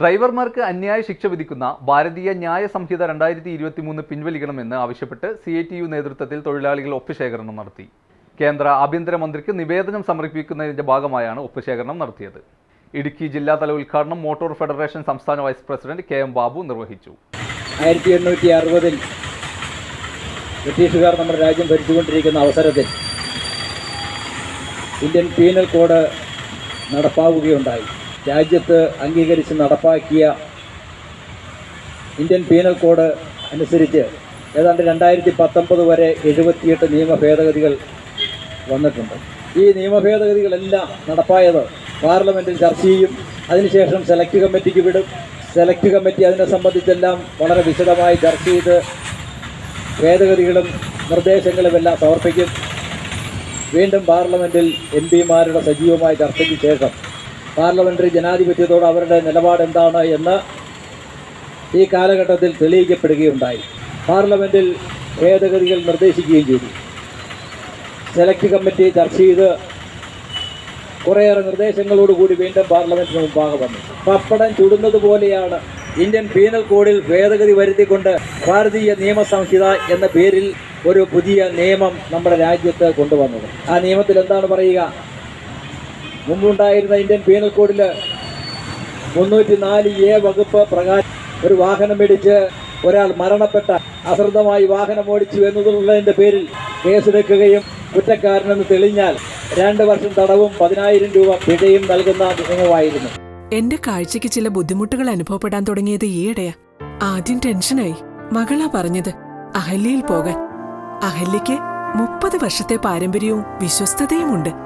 ഡ്രൈവർമാർക്ക് അന്യായ ശിക്ഷ വിധിക്കുന്ന ഭാരതീയ ന്യായ സംഹിത രണ്ടായിരത്തി ഇരുപത്തി മൂന്ന് പിൻവലിക്കണമെന്ന് ആവശ്യപ്പെട്ട് സി ഐ ടി യു നേതൃത്വത്തിൽ തൊഴിലാളികൾ ഒപ്പുശേഖരണം നടത്തി. കേന്ദ്ര ആഭ്യന്തരമന്ത്രിക്ക് നിവേദനം സമർപ്പിക്കുന്നതിന്റെ ഭാഗമായാണ് ഒപ്പുശേഖരണം നടത്തിയത്. ഇടുക്കി ജില്ലാതല ഉദ്ഘാടനം മോട്ടോർ ഫെഡറേഷൻ സംസ്ഥാന vice president K M Babu നിർവഹിച്ചു. ആയിരത്തി എണ്ണൂറ്റി അറുപതിൽ ബ്രിട്ടീഷുകാർ നമ്മുടെ രാജ്യം ഭരിച്ചുകൊണ്ടിരിക്കുന്ന അവസരത്തിൽ ഇന്ത്യൻ പീനൽ കോഡ് നടപ്പാവുകയുണ്ടായി. രാജ്യത്ത് അംഗീകരിച്ച് നടപ്പാക്കിയ ഇന്ത്യൻ പീനൽ കോഡ് അനുസരിച്ച് ഏതാണ്ട് രണ്ടായിരത്തി പത്തൊമ്പത് വരെ എഴുപത്തിയെട്ട് നിയമ ഭേദഗതികൾ വന്നിട്ടുണ്ട്. ഈ നിയമ ഭേദഗതികളെല്ലാം നടപ്പായത് പാർലമെന്റിൽ ചർച്ച ചെയ്യും. അതിനുശേഷം സെലക്ട് കമ്മിറ്റിക്ക് വിടും. സെലക്ട് കമ്മിറ്റി അതിനെ സംബന്ധിച്ചെല്ലാം വളരെ വിശദമായി ചർച്ച ചെയ്ത് ഭേദഗതികളും നിർദ്ദേശങ്ങളുമെല്ലാം സമർപ്പിക്കും. വീണ്ടും പാർലമെന്റിൽ എം പിമാരുടെ സജീവമായ ചർച്ചയ്ക്ക് ശേഷം പാർലമെന്ററി ജനാധിപത്യത്തോട് അവരുടെ നിലപാട് എന്താണ് എന്ന് ഈ കാലഘട്ടത്തിൽ തെളിയിക്കപ്പെടുകയുണ്ടായി. പാർലമെന്റിൽ ഭേദഗതികൾ നിർദ്ദേശിക്കുകയും ചെയ്തു. സെലക്ട് കമ്മിറ്റി ചർച്ച ചെയ്ത് കുറേയേറെ നിർദ്ദേശങ്ങളോടുകൂടി വീണ്ടും പാർലമെന്റിന് മുമ്പാകെ വന്നു. പപ്പടം ചുടുന്നത് പോലെയാണ് ഇന്ത്യൻ പീനൽ കോഡിൽ ഭേദഗതി വരുത്തിക്കൊണ്ട് ഭാരതീയ നിയമ സംഹിത എന്ന പേരിൽ ഒരു പുതിയ നിയമം നമ്മുടെ രാജ്യത്ത് കൊണ്ടുവന്നത്. ആ നിയമത്തിൽ എന്താണ് പറയുക? മുമ്പുണ്ടായിരുന്ന ഇന്ത്യൻ പീനൽ കോഡിൽ മുന്നൂറ്റി നാല് എ വകുപ്പ് പ്രകാരം ഒരു വാഹനം ഇടിച്ച് ഒരാൾ മരണപ്പെട്ട അശ്രദ്ധമായി വാഹനം ഓടിച്ചു എന്നതുള്ളതിന്റെ പേരിൽ കേസെടുക്കുകയും കുറ്റക്കാരനെന്ന് തെളിഞ്ഞാൽ രണ്ട് വർഷം തടവും പതിനായിരം രൂപ പിഴയും നൽകുന്ന നിയമമായിരുന്നു എന്റെ കാഴ്ചക്ക് ചില ബുദ്ധിമുട്ടുകൾ അനുഭവപ്പെടാൻ തുടങ്ങിയത് ഈയിടെയാ. ആദ്യം ടെൻഷനായി. മകളാ പറഞ്ഞത് അഹല്യയിൽ പോകാൻ. അഹല്യയ്ക്ക് മുപ്പത് വർഷത്തെ പാരമ്പര്യവും വിശ്വസ്തതയുമുണ്ട്.